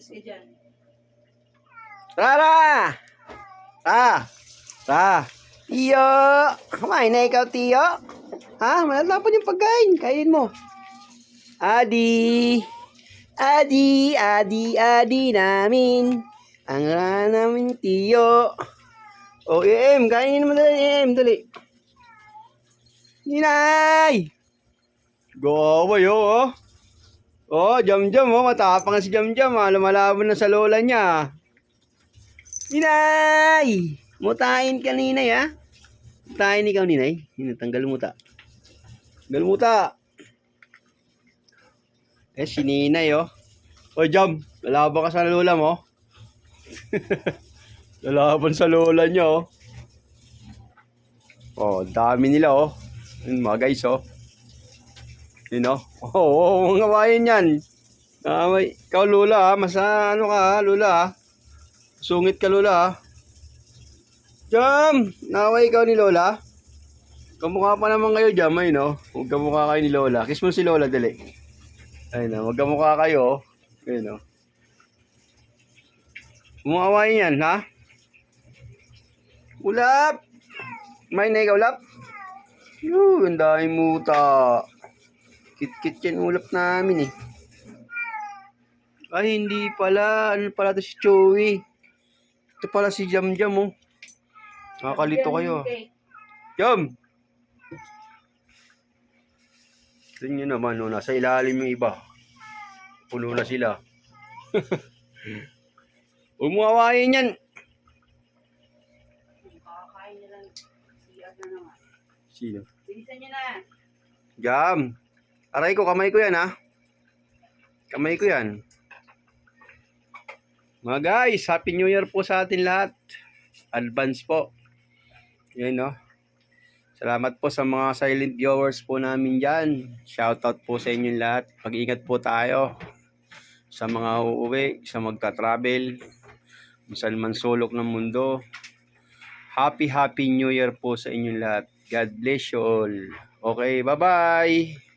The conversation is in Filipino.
Alis ka dyan. Rara! Ra! Ra! Tiyo! Kumain na ikaw, Tiyo? Ha? Malalapan yung pagkain. Kainin mo. Adi! Adi! Adi! Adi namin! Ang rana namin, Tiyo! O, em, kainin mo dali, em, dali. Ninay! Gaway, oh, oh. Oh, jam-jam, oh. Matapang si jam-jam, ah. Lumalaban na sa lola niya. Ninay! Mutain ka, Ninay, ha? Mutain ikaw, Ninay. Yun, tanggal muta. Tanggal muta. Eh, si Ninay, oh. O, Jam, lalaban ka sa lola mo. lalaban sa lola niya, oh. Oh, dami nila, oh. Yun, mga guys, oh. Yun, oh. Oo, oh, mga kawain yan. Ah, may, ikaw, lola, ha? Masa, ano ka, ha, lola, ha? Sungit ka, Lola, ha? Jam! Naway ikaw ni Lola? Kamukha pa naman kayo, Jam, ay, no? Huwag kamukha kayo ni Lola. Kiss mo si Lola, dali. Ayun, no? Huwag kamukha kayo, oh. Ayun, no? Umuawain yan, ha? Ulap! May na ikaw, Ulap? Ang dahil muta. Kit-kit yan ulap namin, eh. Ay, hindi pala. Ano pala to si Joey? Ito pala si Jam Jam, oh. Nakakalito kayo. Jam! Tignan nyo naman, no, nasa ilalim yung iba. Puno na sila. Awayin yan. Sino? Bilisan niyo na. Jam! Aray ko, kamay ko yan, ha? Kamay ko yan. Mga guys, Happy New Year po sa atin lahat. Advance po. Yan, no? Salamat po sa mga silent viewers po namin dyan. Shoutout po sa inyong lahat. Mag-ingat po tayo sa mga uuwi, sa magta-travel, saan man sulok ng mundo. Happy, happy New Year po sa inyong lahat. God bless you all. Okay, bye-bye!